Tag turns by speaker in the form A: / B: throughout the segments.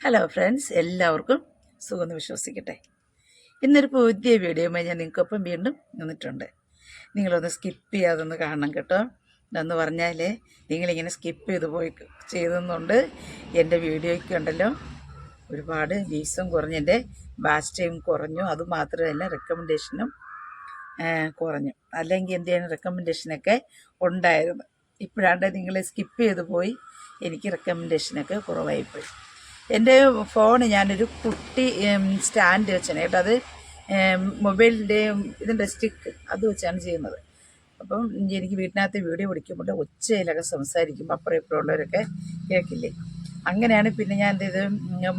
A: Hello friends എല്ലാവർക്കും സുഖമെന്ന് വിശ്വസിക്കട്ടെ. ഇന്നൊരു പുതിയ വീഡിയോയുമായി ഞാൻ നിങ്ങൾക്കൊപ്പം വീണ്ടും നിന്നിട്ടുണ്ട്. നിങ്ങളൊന്ന് സ്കിപ്പ് ചെയ്യാതൊന്ന് കാണണം കേട്ടോ. എന്ന് പറഞ്ഞാൽ നിങ്ങളിങ്ങനെ സ്കിപ്പ് ചെയ്ത് പോയി ചെയ്തതുകൊണ്ട് എന്റെ വീഡിയോയ്ക്ക് ഉണ്ടല്ലോ. ഒരുപാട് വ്യൂസും കുറഞ്ഞു എന്റെ ബാസ് ടൈം കുറഞ്ഞു. അതുമാത്രമല്ല റെക്കമെൻഡേഷനും കുറഞ്ഞു. അല്ലെങ്കിൽ എന്ത് ചെയ്യാൻ റെക്കമെൻഡേഷനൊക്കെ ഉണ്ടായിരുന്നു. ഇപ്പോഴാണ്ട് നിങ്ങൾ സ്കിപ്പ് ചെയ്ത് പോയി. എനിക്ക് റെക്കമെൻഡേഷനൊക്കെ കുറവായിപ്പോയി. എന്റെ ഫോൺ ഞാനൊരു കുട്ടി സ്റ്റാൻഡ് വെച്ചാണ്. കേട്ടോ അത് മൊബൈലിന്റെ ഇതിന്റെ സ്റ്റിക്ക് അത് വെച്ചാണ് ചെയ്യുന്നത്. അപ്പം എനിക്ക് വീട്ടിനകത്ത് വീഡിയോ പിടിക്കുമ്പോൾ ഉച്ചയിലൊക്കെ സംസാരിക്കും അപ്പുറം ഇപ്പുറം ഉള്ളവരൊക്കെ കേൾക്കില്ലേ? അങ്ങനെയാണ് പിന്നെ ഞാൻ എന്ത് ചെയ്ത്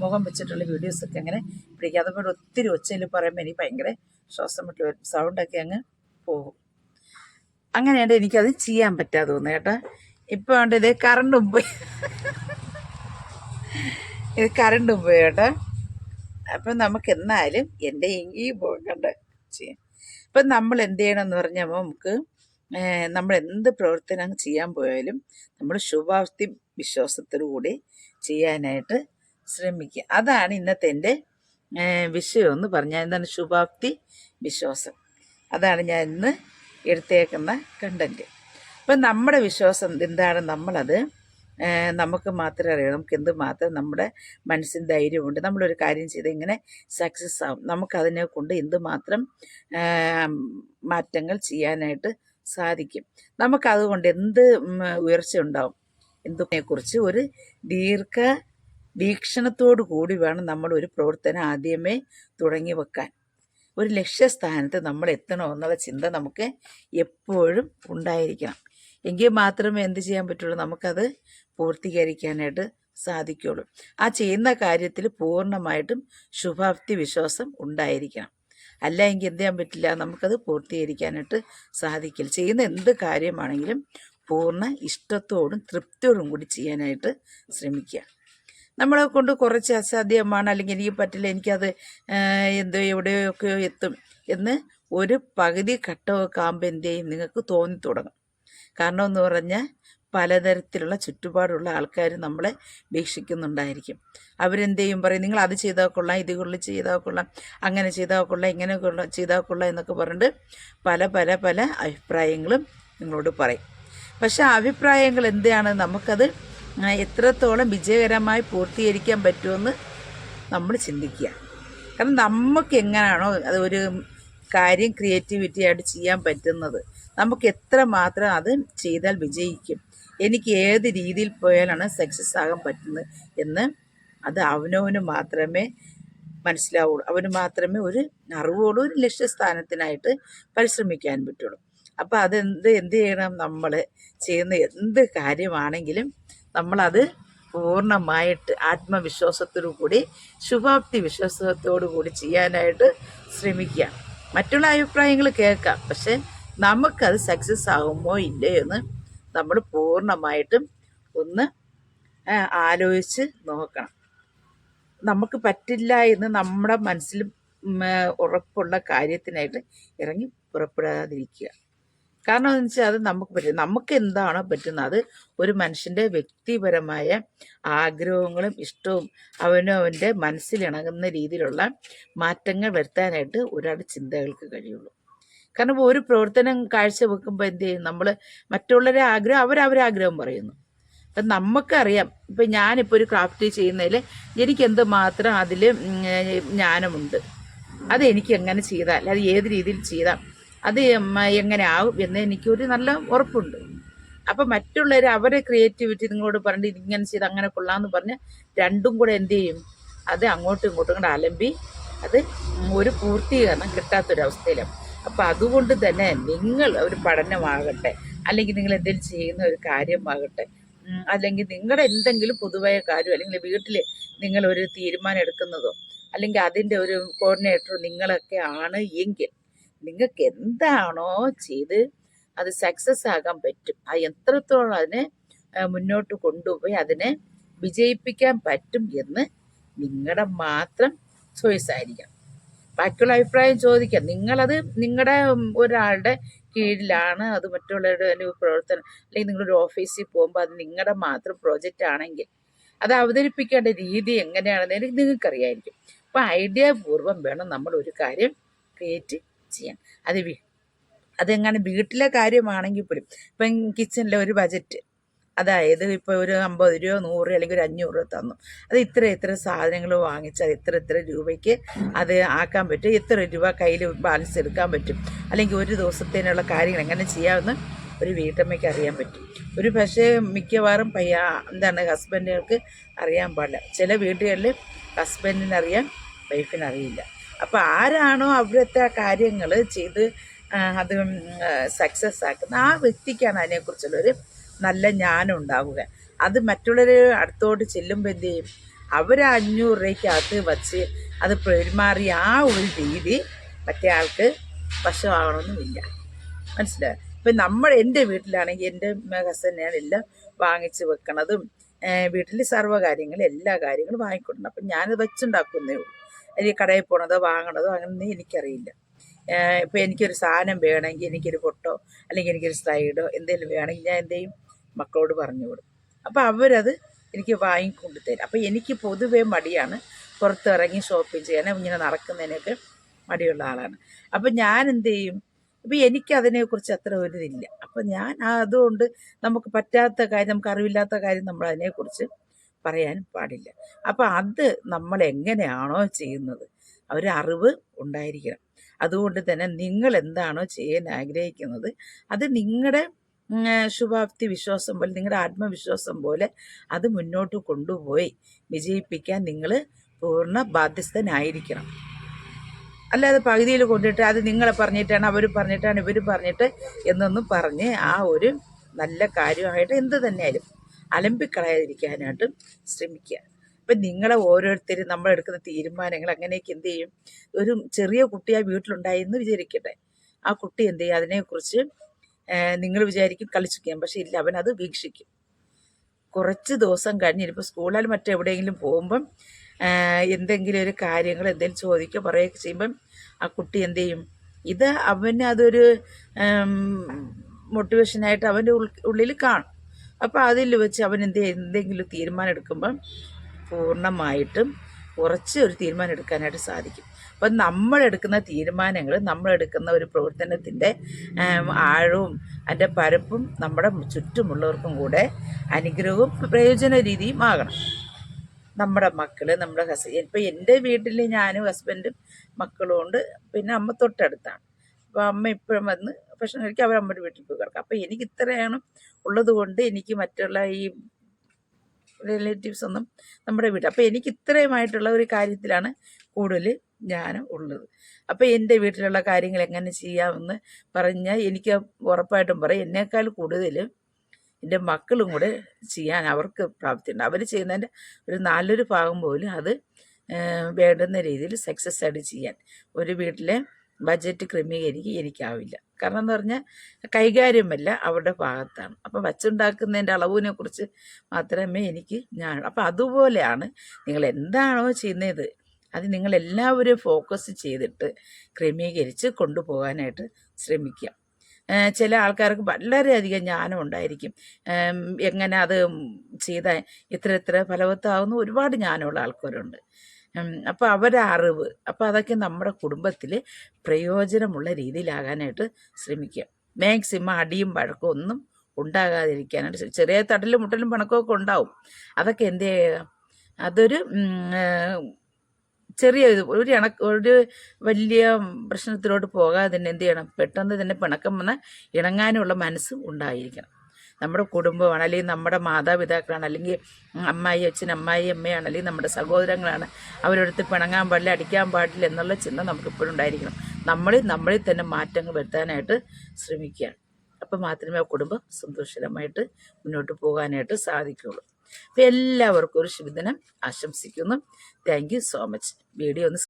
A: മുഖം വെച്ചിട്ടുള്ള വീഡിയോസൊക്കെ അങ്ങനെ പിടിക്കുക അതുപോലെ ഒത്തിരി ഒച്ചയിൽ പറയുമ്പോൾ എനിക്ക് ഭയങ്കര ശ്വാസം മുട്ടി വരും. സൗണ്ടൊക്കെ അങ്ങ് പോകും. അങ്ങനെയാണ് എനിക്കത് ചെയ്യാൻ പറ്റാതെ തോന്നുന്നു കേട്ടോ. ഇപ്പോൾ ഉണ്ട് ഇത് കറണ്ടും പോയി. ഇത് കറണ്ട് പോയി കേട്ടോ. അപ്പം നമുക്ക് എന്നാലും എന്റെ ഈ പോകണ്ട ചെയ്യാം. അപ്പം നമ്മൾ എന്ത് ചെയ്യണമെന്ന് പറഞ്ഞാൽ നമുക്ക് നമ്മൾ എന്ത് പ്രവർത്തനം ചെയ്യാൻ പോയാലും നമ്മൾ ശുഭാപ്തി വിശ്വാസത്തോടുകൂടി ചെയ്യാനായിട്ട് ശ്രമിക്കുക. അതാണ് ഇന്നത്തെ എന്റെ വിഷയം എന്ന് പറഞ്ഞാൽ എന്താണ് ശുഭാപ്തി വിശ്വാസം. അതാണ് ഞാൻ ഇന്ന് എടുത്തേക്കുന്ന കണ്ടന്റ് അപ്പം നമ്മുടെ വിശ്വാസം എന്താണ് നമ്മളത് നമുക്ക് മാത്രമേ അറിയൂ നമുക്ക് എന്ത് മാത്രം നമ്മുടെ മനസ്സിന് ധൈര്യമുണ്ട്. നമ്മളൊരു കാര്യം ചെയ്ത് ഇങ്ങനെ സക്സസ് ആവും. നമുക്കതിനെ കൊണ്ട് എന്തുമാത്രം മാറ്റങ്ങൾ ചെയ്യാനായിട്ട് സാധിക്കും. നമുക്കതുകൊണ്ട് എന്ത് ഉയർച്ച ഉണ്ടാവും? എന്തിനെക്കുറിച്ച് ഒരു ദീർഘ വീക്ഷണത്തോടു കൂടി വേണം നമ്മൾ ഒരു പ്രവർത്തനം ആദ്യമേ തുടങ്ങി വെക്കാൻ. ഒരു ലക്ഷ്യസ്ഥാനത്ത് നമ്മൾ എത്തണമെന്നുള്ള ചിന്ത നമുക്ക് എപ്പോഴും ഉണ്ടായിരിക്കണം. എങ്കിൽ മാത്രമേ എന്ത് ചെയ്യാൻ പറ്റുള്ളൂ? നമുക്കത് പൂർത്തീകരിക്കാനായിട്ട് സാധിക്കുള്ളൂ ആ ചെയ്യുന്ന കാര്യത്തിൽ പൂർണമായിട്ടും ശുഭാപ്തി വിശ്വാസം ഉണ്ടായിരിക്കണം. അല്ല എങ്കിൽ എന്ത് ചെയ്യാൻ പറ്റില്ല? നമുക്കത് പൂർത്തീകരിക്കാനായിട്ട് സാധിക്കില്ല. ചെയ്യുന്ന എന്ത് കാര്യമാണെങ്കിലും പൂർണ ഇഷ്ടത്തോടും തൃപ്തിയോടും കൂടി ചെയ്യാനായിട്ട് ശ്രമിക്കുക. നമ്മളെ കൊണ്ട് കുറച്ച് അസാധ്യമാണ് അല്ലെങ്കിൽ എനിക്ക് പറ്റില്ല എനിക്കത് എന്തോ എവിടെയൊക്കെയോ എത്തും എന്ന് ഒരു പകുതി ഘട്ടമൊക്കെ ആകുമ്പോൾ എന്ത് ചെയ്യും? നിങ്ങൾക്ക് തോന്നി തുടങ്ങും. കാരണം എന്ന് പറഞ്ഞാൽ പലതരത്തിലുള്ള ചുറ്റുപാടുള്ള ആൾക്കാർ നമ്മളെ വീക്ഷിക്കുന്നുണ്ടായിരിക്കും. അവരെന്ത് ചെയ്യും? പറയും നിങ്ങൾ അത് ചെയ്താൽ കൊള്ളാം ഇത് കൊള്ളി ചെയ്താൽ കൊള്ളാം അങ്ങനെ ചെയ്താൽ കൊള്ളാം ഇങ്ങനെ കൊള്ളാം ചെയ്താൽ കൊള്ളാം എന്നൊക്കെ പറഞ്ഞിട്ട് പല പല പല അഭിപ്രായങ്ങളും നിങ്ങളോട് പറയും. പക്ഷെ അഭിപ്രായങ്ങൾ എന്താണ്? നമുക്കത് എത്രത്തോളം വിജയകരമായി പൂർത്തീകരിക്കാൻ പറ്റുമെന്ന് നമ്മൾ ചിന്തിക്കുക. കാരണം നമുക്ക് എങ്ങനെയാണോ അത് ഒരു കാര്യം ക്രിയേറ്റിവിറ്റി ആയിട്ട് ചെയ്യാൻ പറ്റുന്നത്. നമുക്ക് എത്ര മാത്രം അത് ചെയ്താൽ വിജയിക്കും? എനിക്ക് ഏത് രീതിയിൽ പോയാലാണ് സക്സസ് ആകാൻ പറ്റുന്നത് എന്ന് അത് അവനവന് മാത്രമേ മനസ്സിലാവുള്ളൂ. അവന് മാത്രമേ ഒരു അറിവുള്ളൂ ഒരു ലക്ഷ്യസ്ഥാനത്തിനായിട്ട് പരിശ്രമിക്കാൻ പറ്റുള്ളൂ. അപ്പോൾ അതെന്ത് എന്ത് ചെയ്യണം നമ്മൾ ചെയ്യുന്ന എന്ത് കാര്യമാണെങ്കിലും നമ്മളത് പൂർണമായിട്ട് ആത്മവിശ്വാസത്തോടു കൂടി ശുഭാപ്തി വിശ്വാസത്തോടു കൂടി ചെയ്യാനായിട്ട് ശ്രമിക്കുക. മറ്റുള്ള അഭിപ്രായങ്ങൾ കേൾക്കാം. പക്ഷെ നമുക്കത് സക്സസ് ആകുമോ ഇല്ലയോ എന്ന് നമ്മൾ പൂർണമായിട്ടും ഒന്ന് ആലോചിച്ച് നോക്കണം. നമുക്ക് പറ്റില്ല എന്ന് നമ്മുടെ മനസ്സിൽ ഉറപ്പുള്ള കാര്യത്തിനായിട്ട് ഇറങ്ങി പുറപ്പെടാതിരിക്കുക. കാരണം എന്ന് വെച്ചാൽ അത് നമുക്ക് പറ്റും നമുക്ക് എന്താണോ പറ്റുന്നത് അത് ഒരു മനുഷ്യന്റെ വ്യക്തിപരമായ ആഗ്രഹങ്ങളും ഇഷ്ടവും അവനും അവന്റെ മനസ്സിലിണങ്ങുന്ന രീതിയിലുള്ള മാറ്റങ്ങൾ വരുത്താനായിട്ട് ഒരാളുടെ ചിന്തകൾക്ക് കഴിയുള്ളൂ. കാരണം ഒരു പ്രവർത്തനം കാഴ്ചവെക്കുമ്പോൾ എന്ത് ചെയ്യും? നമ്മൾ മറ്റുള്ളവരെ ആഗ്രഹം അവരവരെ ആഗ്രഹം പറയുന്നു. അപ്പം നമുക്കറിയാം ഇപ്പം ഞാനിപ്പോൾ ഒരു ക്രാഫ്റ്റ് ചെയ്യുന്നതിൽ എനിക്ക് എന്ത് മാത്രം അതിൽ ജ്ഞാനമുണ്ട്. അത് എനിക്ക് എങ്ങനെ ചെയ്താൽ അത് ഏത് രീതിയിൽ ചെയ്താൽ അത് എങ്ങനെ ആവും എന്ന് എനിക്കൊരു നല്ല ഉറപ്പുണ്ട്. അപ്പം മറ്റുള്ളവർ അവരെ ക്രിയേറ്റിവിറ്റി നിങ്ങളോട് പറഞ്ഞിട്ട് ഇങ്ങനെ ചെയ്ത് അങ്ങനെ കൊള്ളാമെന്ന് പറഞ്ഞ് രണ്ടും കൂടെ എന്ത് ചെയ്യും? അത് അങ്ങോട്ടും ഇങ്ങോട്ടും കൂടെ അലമ്പി അത് ഒരു പൂർത്തീകരണം കിട്ടാത്തൊരവസ്ഥയിലാണ് അപ്പം അതുകൊണ്ട് തന്നെ നിങ്ങൾ ഒരു പഠനമാകട്ടെ അല്ലെങ്കിൽ നിങ്ങൾ എന്തെങ്കിലും ചെയ്യുന്ന ഒരു കാര്യമാകട്ടെ അല്ലെങ്കിൽ നിങ്ങളുടെ എന്തെങ്കിലും പൊതുവായ കാര്യം അല്ലെങ്കിൽ വീട്ടിൽ നിങ്ങൾ ഒരു തീരുമാനം എടുക്കുന്നതോ അല്ലെങ്കിൽ അതിന്റെ ഒരു കോർഡിനേറ്റർ നിങ്ങളൊക്കെ ആണ് എങ്കിൽ നിങ്ങൾക്ക് എന്താണോ ചെയ്ത് അത് സക്സസ് ആകാൻ പറ്റും. ആ എത്രത്തോളം അതിനെ മുന്നോട്ട് കൊണ്ടുപോയി അതിനെ വിജയിപ്പിക്കാൻ പറ്റും എന്ന് നിങ്ങളുടെ മാത്രം ചോയ്സ് ആയിരിക്കാം ബാക്കിയുള്ള അഭിപ്രായം ചോദിക്കാം. നിങ്ങളത് നിങ്ങളുടെ ഒരാളുടെ കീഴിലാണ് അത് മറ്റുള്ളവരുടെ ഒരു പ്രവർത്തനം. അല്ലെങ്കിൽ നിങ്ങളൊരു ഓഫീസിൽ പോകുമ്പോൾ അത് നിങ്ങളുടെ മാത്രം പ്രോജക്റ്റ് ആണെങ്കിൽ അത് അവതരിപ്പിക്കേണ്ട രീതി എങ്ങനെയാണെന്ന് എനിക്ക് നിങ്ങൾക്കറിയായിരിക്കും. അപ്പോൾ ഐഡിയ പൂർവം വേണം നമ്മൾ ഒരു കാര്യം ക്രിയേറ്റ് ചെയ്യാൻ. അത് അതെങ്ങനെ വീട്ടിലെ കാര്യമാണെങ്കിൽ പോലും ഇപ്പം കിച്ചണിലെ ഒരു ബജറ്റ് അതായത് ഇപ്പോൾ ഒരു അമ്പത് രൂപ നൂറ് അല്ലെങ്കിൽ ഒരു അഞ്ഞൂറ് രൂപ തന്നു. അത് ഇത്ര ഇത്ര സാധനങ്ങൾ വാങ്ങിച്ചാൽ ഇത്ര ഇത്ര രൂപയ്ക്ക് അത് ആക്കാൻ പറ്റും. ഇത്ര രൂപ കയ്യിൽ ബാലൻസ് എടുക്കാൻ പറ്റും. അല്ലെങ്കിൽ ഒരു ദിവസത്തേനുള്ള കാര്യങ്ങൾ എങ്ങനെ ചെയ്യാമെന്ന് ഒരു വീട്ടമ്മയ്ക്ക് അറിയാൻ പറ്റും. ഒരു പക്ഷേ മിക്കവാറും പയ്യ എന്താണ് ഹസ്ബൻഡുകൾക്ക് അറിയാൻ പാടില്ല. ചില വീടുകളിൽ ഹസ്ബൻഡിനറിയാം വൈഫിനറിയില്ല അപ്പോൾ ആരാണോ അവിടുത്തെ കാര്യങ്ങൾ ചെയ്ത് അത് സക്സസ് ആക്കുന്ന ആ വ്യക്തിക്കാണ് അതിനെക്കുറിച്ചുള്ളൊരു നല്ല ജ്ഞാനം ഉണ്ടാവുക. അത് മറ്റുള്ളവർ അടുത്തോട്ട് ചെല്ലുമ്പോൾ എന്ത് ചെയ്യും? അവർ അഞ്ഞൂറ് രൂപയ്ക്കകത്ത് വച്ച് അത് പെരുമാറിയ ആ ഒരു രീതി മറ്റേ ആൾക്ക് വശമാകണമെന്നുമില്ല. മനസ്സിലായോ? ഇപ്പം നമ്മൾ എന്റെ വീട്ടിലാണെങ്കിൽ എന്റെ ഹസ്ബൻഡിനാണ് എല്ലാം വാങ്ങിച്ച് വെക്കണതും വീട്ടിൽ സർവ കാര്യങ്ങളും എല്ലാ കാര്യങ്ങളും വാങ്ങിക്കൊടുക്കണം. അപ്പം ഞാനത് വെച്ചുണ്ടാക്കുന്നേ ഉള്ളൂ. എനിക്ക് കടയിൽ പോണതോ വാങ്ങണതോ അങ്ങനെയൊന്നും എനിക്കറിയില്ല. ഇപ്പോൾ എനിക്കൊരു സാധനം വേണമെങ്കിൽ എനിക്കൊരു ഫോട്ടോ അല്ലെങ്കിൽ എനിക്കൊരു സ്ലൈഡോ എന്തെങ്കിലും വേണമെങ്കിൽ ഞാൻ എന്ത് ചെയ്യും? മക്കളോട് പറഞ്ഞു കൊടുക്കും അപ്പോൾ അവരത് എനിക്ക് വാങ്ങിക്കൊണ്ട് തരും. അപ്പോൾ എനിക്ക് പൊതുവേ മടിയാണ് പുറത്തിറങ്ങി ഷോപ്പിംഗ് ചെയ്യാനും ഇങ്ങനെ നടക്കുന്നതിനൊക്കെ മടിയുള്ള ആളാണ്. അപ്പം ഞാൻ എന്ത് ചെയ്യും? ഇപ്പം എനിക്കതിനെക്കുറിച്ച് അത്ര ഒരു ഇതില്ല അപ്പം ഞാൻ അതുകൊണ്ട് നമുക്ക് പറ്റാത്ത കാര്യം നമുക്ക് അറിവില്ലാത്ത കാര്യം നമ്മൾ അതിനെക്കുറിച്ച് പറയാൻ പാടില്ല. അപ്പം അത് നമ്മൾ എങ്ങനെയാണോ ചെയ്യുന്നത് ഒരു അറിവ് ഉണ്ടായിരിക്കണം. അതുകൊണ്ട് തന്നെ നിങ്ങൾ എന്താണോ ചെയ്യാൻ ആഗ്രഹിക്കുന്നത് അത് നിങ്ങളുടെ ശുഭാപ്തി വിശ്വാസം പോലെ നിങ്ങളുടെ ആത്മവിശ്വാസം പോലെ അത് മുന്നോട്ട് കൊണ്ടുപോയി വിജയിപ്പിക്കാൻ നിങ്ങൾ പൂർണ ബാധ്യസ്ഥനായിരിക്കണം. അല്ലാതെ പകുതിയിൽ കൊണ്ടിട്ട് അത് നിങ്ങളെ പറഞ്ഞിട്ടാണ് അവർ പറഞ്ഞിട്ടാണ് ഇവർ പറഞ്ഞിട്ട് എന്നൊന്നും പറഞ്ഞ് ആ ഒരു നല്ല കാര്യമായിട്ട് എന്ത് തന്നെയായാലും അലമ്പിക്കളയാതിരിക്കാനായിട്ടും ശ്രമിക്കുക. ഇപ്പം നിങ്ങളെ ഓരോരുത്തരും നമ്മളെടുക്കുന്ന തീരുമാനങ്ങൾ അങ്ങനെയൊക്കെ എന്ത് ചെയ്യും? ഒരു ചെറിയ കുട്ടി ആ വീട്ടിലുണ്ടായി എന്ന് വിചാരിക്കട്ടെ. ആ കുട്ടി എന്ത് ചെയ്യും? അതിനെക്കുറിച്ച് നിങ്ങൾ വിചാരിക്കും കളിച്ചിരിക്കാം. പക്ഷേ ഇല്ല അവൻ അത് വീക്ഷിക്കും. കുറച്ച് ദിവസം കഴിഞ്ഞ് ഇപ്പോൾ സ്കൂളിൽ മറ്റെവിടെയെങ്കിലും പോകുമ്പം എന്തെങ്കിലും ഒരു കാര്യങ്ങൾ എന്തെങ്കിലും ചോദിക്കുക പറയുകയൊക്കെ ചെയ്യുമ്പം ആ കുട്ടി എന്ത് ചെയ്യും? ഇത് അവന് അതൊരു മോട്ടിവേഷനായിട്ട് അവന്റെ ഉള്ളിൽ കാണും. അപ്പോൾ അതിൽ വെച്ച് അവൻ എന്ത് എന്തെങ്കിലും തീരുമാനം എടുക്കുമ്പം പൂർണമായിട്ടും ഉറച്ച് ഒരു തീരുമാനം എടുക്കാനായിട്ട് സാധിക്കും. അപ്പം നമ്മളെടുക്കുന്ന തീരുമാനങ്ങൾ നമ്മളെടുക്കുന്ന ഒരു പ്രവർത്തനത്തിന്റെ ആഴവും അതിന്റെ പരപ്പും നമ്മുടെ ചുറ്റുമുള്ളവർക്കും കൂടെ അനുഗ്രഹവും പ്രയോജന രീതിയും ആകണം. നമ്മുടെ മക്കൾ നമ്മുടെ ഹസ്ബൻഡ് ഇപ്പം എന്റെ വീട്ടിൽ ഞാനും ഹസ്ബൻഡും മക്കളും ഉണ്ട്. പിന്നെ അമ്മ തൊട്ടടുത്താണ്. അപ്പോൾ അമ്മ ഇപ്പോഴും വന്ന് ഭക്ഷണം കഴിക്കുക അവർ അമ്മയുടെ വീട്ടിൽ പോയി കിടക്കും. അപ്പോൾ എനിക്ക് ഇത്രയാണ് ഉള്ളത് കൊണ്ട് എനിക്ക് മറ്റുള്ള ഈ റിലേറ്റീവ്സ് ഒന്നും നമ്മുടെ വീട്ടിൽ. അപ്പോൾ എനിക്ക് ഇത്രയുമായിട്ടുള്ള ഒരു കാര്യത്തിലാണ് കൂടുതൽ ഞാൻ ഉള്ളത്. അപ്പോൾ എന്റെ വീട്ടിലുള്ള കാര്യങ്ങൾ എങ്ങനെ ചെയ്യാമെന്ന് പറഞ്ഞാൽ എനിക്ക് ഉറപ്പായിട്ടും പറയും. എന്നേക്കാൾ കൂടുതൽ എന്റെ മക്കളും കൂടെ ചെയ്യാൻ അവർക്ക് പ്രാപ്തിയുണ്ട്. അവർ ചെയ്യുന്നതിന്റെ ഒരു നല്ലൊരു ഭാഗം പോലും അത് വേണ്ടുന്ന രീതിയിൽ സക്സസ് ആയിട്ട് ചെയ്യാൻ. ഒരു വീട്ടിലെ ബഡ്ജറ്റ് ക്രമീകരിക്കാവില്ല കാരണം എന്ന് പറഞ്ഞാൽ കൈകാര്യമല്ല അവരുടെ ഭാഗത്താണ്. അപ്പം വച്ചുണ്ടാക്കുന്നതിന്റെ അളവിനെ കുറിച്ച് മാത്രമേ എനിക്ക് ഞാൻ അപ്പം അതുപോലെയാണ് നിങ്ങൾ എന്താണോ ചെയ്യുന്നത് അത് നിങ്ങൾ എല്ലാവരും ഫോക്കസ് ചെയ്തിട്ട് ക്രമീകരിച്ച് കൊണ്ടുപോകാനായിട്ട് ശ്രമിക്കുക. ചില ആൾക്കാർക്ക് വളരെയധികം ജ്ഞാനം ഉണ്ടായിരിക്കും. എങ്ങനെ അത് ചെയ്താൽ ഇത്ര ഇത്ര ഫലവത്താവുന്ന. ഒരുപാട് ജ്ഞാനമുള്ള ആൾക്കാരുണ്ട്. അപ്പോൾ അവരുടെ അറിവ്. അപ്പോൾ അതൊക്കെ നമ്മുടെ കുടുംബത്തിൽ പ്രയോജനമുള്ള രീതിയിലാകാനായിട്ട് ശ്രമിക്കുക മാക്സിമം അടിയും വഴക്കും ഒന്നും ഉണ്ടാകാതിരിക്കാനായിട്ട് ചെറിയ തടലും മുട്ടലും പണക്കമൊക്കെ ഉണ്ടാവും. അതൊക്കെ എന്ത് ചെയ്യുക അതൊരു ചെറിയ ഒരു ഇണ ഒരു വലിയ പ്രശ്നത്തിലോട്ട് പോകാതെ തന്നെ എന്ത് ചെയ്യണം? പെട്ടെന്ന് തന്നെ പിണക്കം വന്ന ഇണങ്ങാനുള്ള മനസ്സ് ഉണ്ടായിരിക്കണം. നമ്മുടെ കുടുംബമാണ് അല്ലെങ്കിൽ നമ്മുടെ മാതാപിതാക്കളാണ് അല്ലെങ്കിൽ അമ്മായി അച്ഛൻ അമ്മായി അമ്മയാണ് അല്ലെങ്കിൽ നമ്മുടെ സഹോദരങ്ങളാണ്. അവരെടുത്ത് പിണങ്ങാൻ പാടില്ല അടിക്കാൻ പാടില്ല എന്നുള്ള ചിന്ത നമുക്ക് എപ്പോഴും ഉണ്ടായിരിക്കണം. നമ്മളിൽ നമ്മളിൽ തന്നെ മാറ്റങ്ങൾ വരുത്താനായിട്ട് ശ്രമിക്കുകയാണ്. അപ്പം മാത്രമേ കുടുംബം സന്തോഷകരമായിട്ട് മുന്നോട്ട് പോകാനായിട്ട് സാധിക്കുകയുള്ളൂ. അപ്പം എല്ലാവർക്കും ഒരു ശുഭദിനം. ആശംസിക്കുന്നു. Thank you so much video ഒന്ന്